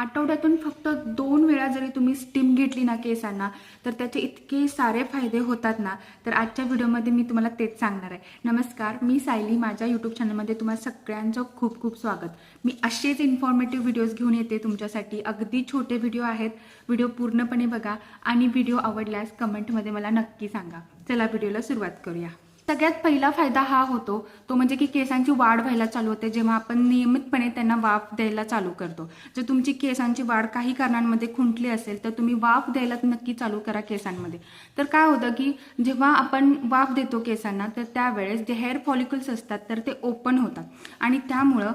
आठवड्यातून फक्त दोन वेळा जरी तुम्ही स्टीम घेतली ना केसांना तर त्याचे इतके सारे फायदे होतात ना. तर आजच्या व्हिडिओमध्ये मी तुम्हाला तेच सांगणार आहे. नमस्कार मी सायली. माझ्या यूट्यूब चॅनलमध्ये तुम्हाला सगळ्यांचं खूप खूप स्वागत. मी असेच इन्फॉर्मेटिव्ह व्हिडिओज घेऊन येते तुमच्यासाठी. अगदी छोटे व्हिडिओ आहेत. व्हिडिओ पूर्णपणे बघा आणि व्हिडिओ आवडल्यास कमेंटमध्ये मला नक्की सांगा. चला व्हिडिओला सुरुवात करूया. सगळ्यात पहिला फायदा हा होतो तो म्हणजे की केसांची वाढ व्हायला चालू होते जेव्हा आपण नियमितपणे त्यांना वाफ द्यायला चालू करतो. जर तुमची केसांची वाढ काही कारणांमध्ये खुंटली असेल तर तुम्ही वाफ द्यायला नक्की चालू करा केसांमध्ये. तर काय होतं की जेव्हा आपण वाफ देतो केसांना तर त्यावेळेस जे हेअर फॉलिकल्स असतात तर ते ओपन होतात. आणि त्यामुळं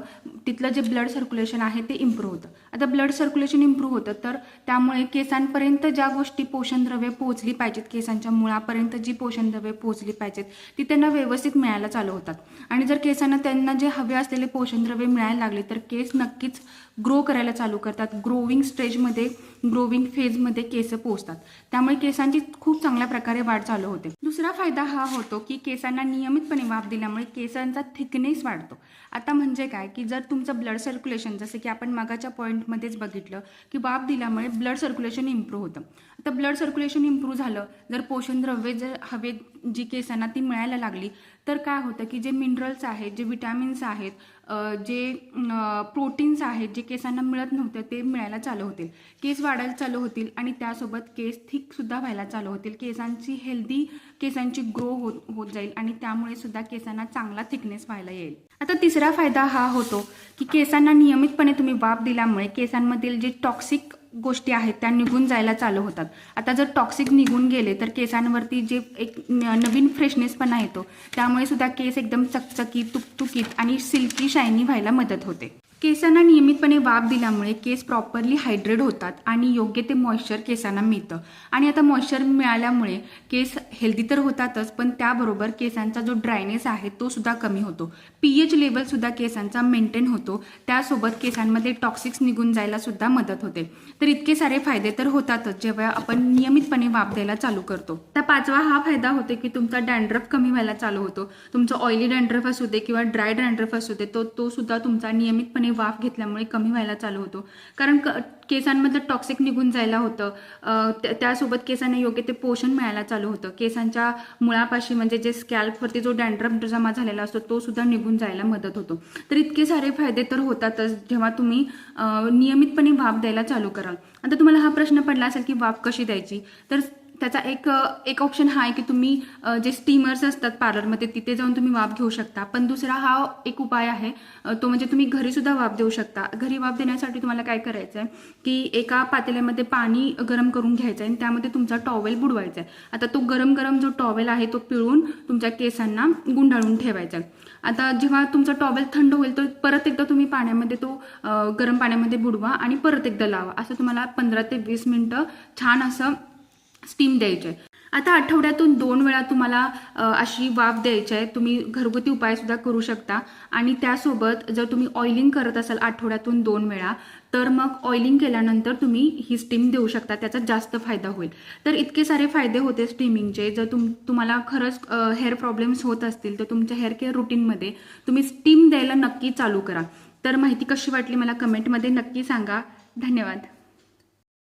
तिथलं जे ब्लड सर्क्युलेशन आहे ते इम्प्रूव्ह होतं. आता ब्लड सर्क्युलेशन इम्प्रूव्ह होतं तर त्यामुळे केसांपर्यंत ज्या गोष्टी पोषणद्रव्ये पोहोचली पाहिजेत केसांच्या मुळापर्यंत जी पोषणद्रव्ये पोहोचली पाहिजेत ती त्यांना व्यवस्थित मिळायला चालू होतात. आणि जर केसांना त्यांना जे हवे असलेले पोषणद्रव्ये मिळायला लागले तर केस नक्कीच ग्रो करायला चालू करतात. ग्रोविंग स्टेजमध्ये ग्रोविंग फेजमध्ये केस पोहोचतात त्यामुळे केसांची खूप चांगल्या प्रकारे वाढ चालू होते. दुसरा फायदा हा होतो की केसांना नियमितपणे वाफ दिल्यामुळे केसांचा थिकनेस वाढतो. आता म्हणजे काय की जर तुमचं ब्लड सर्क्युलेशन जसं की आपण मागाच्या पॉईंटमध्येच बघितलं की वाफ दिल्यामुळे ब्लड सर्क्युलेशन इम्प्रूव्ह होतं. आता ब्लड सर्क्युलेशन इम्प्रूव्ह झालं जर पोषणद्रव्ये जर हवे जी केसांना ती मिळायला लागली तर काय होतं की जे मिनरल्स आहेत जे विटॅमिन्स आहेत जे प्रोटीन्स आहेत जे केसांना मिळत नव्हते ते मिळायला चालू होतील. केस वाढायला चालू होतील आणि त्यासोबत केस थिकसुद्धा व्हायला चालू होतील. केसांची हेल्दी केसांची ग्रो होत होत जाईल आणि त्यामुळे सुद्धा केसांना चांगला थिकनेस व्हायला येईल. आता तिसरा फायदा हा होतो की केसांना नियमितपणे तुम्ही वाप दिल्यामुळे केसांमधील जे टॉक्सिक गोष्टी आहेत त्या निघून जायला चालू होतात. आता जर टॉक्सिक निघून गेले तर केसांवरती जे एक नवीन फ्रेशनेसपणा येतो त्यामुळे सुद्धा केस एकदम चकचकीत तुकतुकीत आणि सिल्की शायनी व्हायला मदत होते. केसांना नियमितपणे वाफ दिल्यामुळे केस प्रॉपरली हायड्रेट होतात आणि योग्य ते मॉइश्चर केसांना मिळतं. आणि आता मॉइश्चर मिळाल्यामुळे केस हेल्दी तर होतातच पण त्याबरोबर केसांचा जो ड्रायनेस आहे तो सुद्धा कमी होतो. पी एच लेवलसुद्धा केसांचा मेंटेन होतो. त्यासोबत केसांमध्ये टॉक्सिक्स निघून जायला सुद्धा मदत होते. तर इतके सारे फायदे तर होतातच जेव्हा आपण नियमितपणे वाफ द्यायला चालू करतो. तर पाचवा हा फायदा होतो की तुमचा डँड्रफ कमी व्हायला चालू होतो. तुमचं ऑइली डँड्रफ असू दे किंवा ड्राय डँड्रफ असू दे तो तो सुद्धा तुमचा नियमितपणे वाफ घेतल्यामुळे कमी व्हायला चालू होतो. कारण क केसांमधलं टॉक्सिक निघून जायला होतं. त्यासोबत केसांना योग्य ते पोषण मिळायला चालू होतं. केसांच्या मुळापाशी म्हणजे जे स्कॅल्पवरती जो डॅन्ड्रफ जमा झालेला असतो तो सुद्धा निघून जायला मदत होतो. तर इतके सारे फायदे तर होतातच जेव्हा तुम्ही नियमितपणे वाफ द्यायला चालू कराल. आता तुम्हाला हा प्रश्न पडला असेल की वाफ कशी द्यायची? तर त्याचा एक एक ऑप्शन हा आहे की तुम्ही जे स्टीमर्स असतात पार्लरमध्ये तिथे जाऊन तुम्ही वाफ घेऊ शकता. पण दुसरा हा एक उपाय आहे तो म्हणजे तुम्ही घरीसुद्धा वाफ देऊ शकता. घरी वाफ देण्यासाठी तुम्हाला काय करायचं आहे की एका पातेल्यामध्ये पाणी गरम करून घ्यायचं आहे आणि त्यामध्ये तुमचा टॉवेल बुडवायचा आहे आता तो गरम गरम जो टॉवेल आहे तो पिळून तुमच्या केसांना गुंडाळून ठेवायचा आहे आता जेव्हा तुमचा टॉवेल थंड होईल तर परत एकदा तुम्ही पाण्यामध्ये तो गरम पाण्यामध्ये बुडवा आणि परत एकदा लावा. असं तुम्हाला पंधरा ते वीस मिनटं छान असं स्टीम द्यायचे. आता आठवड्यातून दोन वेळा तुम्हाला अशी वाफ द्यायची आहे. तुम्ही घरगुती उपायसुद्धा करू शकता. आणि त्यासोबत जर तुम्ही ऑइलिंग करत असाल आठवड्यातून दोन वेळा तर मग ऑइलिंग केल्यानंतर तुम्ही ही स्टीम देऊ शकता. त्याचा जास्त फायदा होईल. तर इतके सारे फायदे होते स्टीमिंगचे जर तुम तुम्हाला खरंच हेअर प्रॉब्लेम्स होत असतील तर तुमच्या हेअर केअर रुटीनमध्ये तुम्ही स्टीम द्यायला नक्की चालू करा. तर माहिती कशी वाटली मला कमेंटमध्ये नक्की सांगा. धन्यवाद.